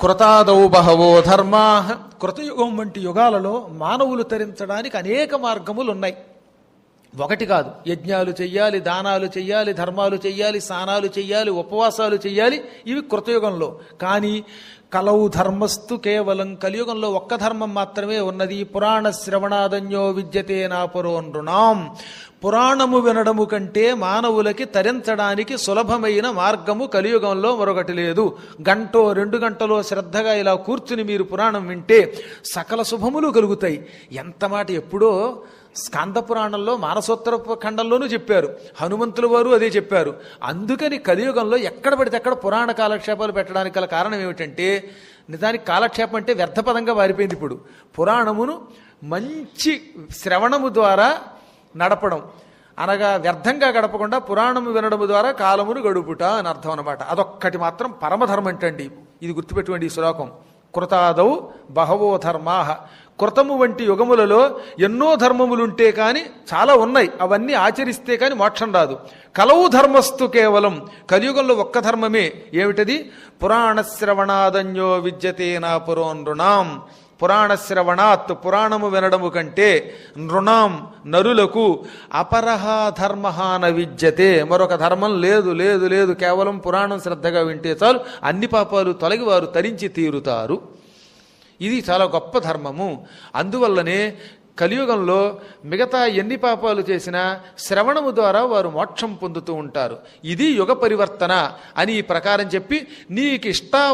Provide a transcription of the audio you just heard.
కృతాదౌ బహవో ధర్మా. కృతయుగం వంటి యుగాలలో మానవులు తరించడానికి అనేక మార్గములు ఉన్నాయి. ఒకటి కాదు యజ్ఞాలు చెయ్యాలి దానాలు చెయ్యాలి ధర్మాలు చెయ్యాలి స్నానాలు చెయ్యాలి ఉపవాసాలు చెయ్యాలి ఇవి కృతయుగంలో. కానీ కలవు ధర్మస్తు కేవలం కలియుగంలో ఒక్క ధర్మం మాత్రమే ఉన్నది. పురాణ శ్రవణాదన్యో విద్యతే నా పురాణము వినడము కంటే మానవులకి తరించడానికి సులభమైన మార్గము కలియుగంలో మరొకటి లేదు. గంటో రెండు గంటలో శ్రద్ధగా ఇలా కూర్చుని మీరు పురాణం వింటే సకల శుభములు కలుగుతాయి. ఎంత మాట ఎప్పుడో స్కాంద పురాణంలో మానసోత్తర ఖండంలోనూ చెప్పారు. హనుమంతుల వారు అదే చెప్పారు. అందుకని కలియుగంలో ఎక్కడ పడితే అక్కడ పురాణ కాలక్షేపాలు పెట్టడానికి గల కారణం ఏమిటంటే నిజానికి కాలక్షేపం అంటే వ్యర్థపదంగా మారిపోయింది ఇప్పుడు. పురాణమును మంచి శ్రవణము ద్వారా నడపడం. అనగా వ్యర్థంగా గడపకుండా పురాణము వినడం ద్వారా కాలమును గడుపుట అని అర్థం అనమాట అదొక్కటి మాత్రం పరమధర్మం అంటండి. ఇది గుర్తుపెట్టుకోండి ఈ శ్లోకం. కృతాదౌ బహవో ధర్మాహ కృతము వంటి యుగములలో ఎన్నో ధర్మములుంటే కానీ చాలా ఉన్నాయి. అవన్నీ ఆచరిస్తే కానీ మోక్షం రాదు. కలవు ధర్మస్తు కేవలం. కలియుగంలో ఒక్క ధర్మమే. ఏమిటది? పురాణశ్రవణాదన్యో విద్యతే నా పురోనృణాం పురాణ శ్రవణాత్ పురాణము వినడము కంటే నృణాం నరులకు అపరహ ధర్మహాన విద్యతే. మరొక ధర్మం లేదు లేదు లేదు కేవలం పురాణం శ్రద్ధగా వింటే చాలు. అన్ని పాపాలు తొలగి వారు తరించి తీరుతారు. ఇది చాలా గొప్ప ధర్మము. అందువల్లనే కలియుగంలో మిగతా ఎన్ని పాపాలు చేసినా శ్రవణము ద్వారా వారు మోక్షం పొందుతూ ఉంటారు. ఇది యుగ పరివర్తన అని ఈ ప్రకారం చెప్పి నీకు ఇష్టావా